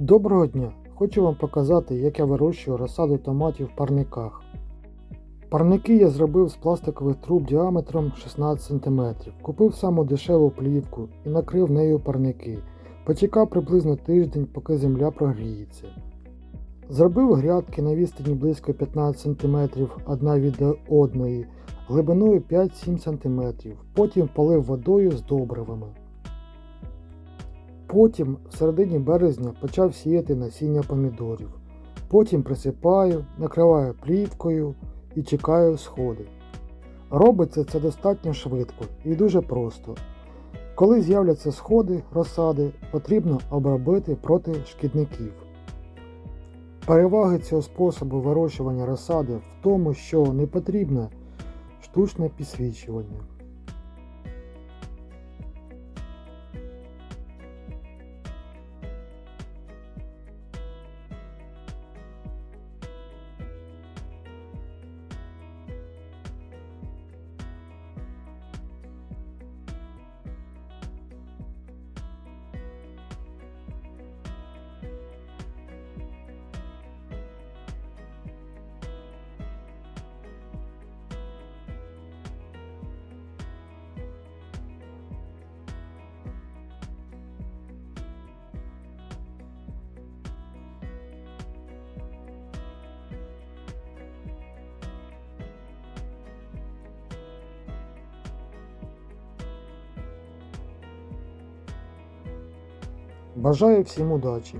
Доброго дня! Хочу вам показати, як я вирощую розсаду томатів в парниках. Парники я зробив з пластикових труб діаметром 16 см. Купив саму дешеву плівку і накрив нею парники. Почекав приблизно тиждень, поки земля прогріється. Зробив грядки на відстані близько 15 см одна від одної, глибиною 5-7 см. Потім полив водою з добривами. Потім в середині березня почав сіяти насіння помідорів. Потім присипаю, накриваю плівкою і чекаю сходи. Робиться це достатньо швидко і дуже просто. Коли з'являться сходи розсади, потрібно обробити проти шкідників. Переваги цього способу вирощування розсади в тому, що не потрібне штучне підсвічування. Бажаю всім удачі!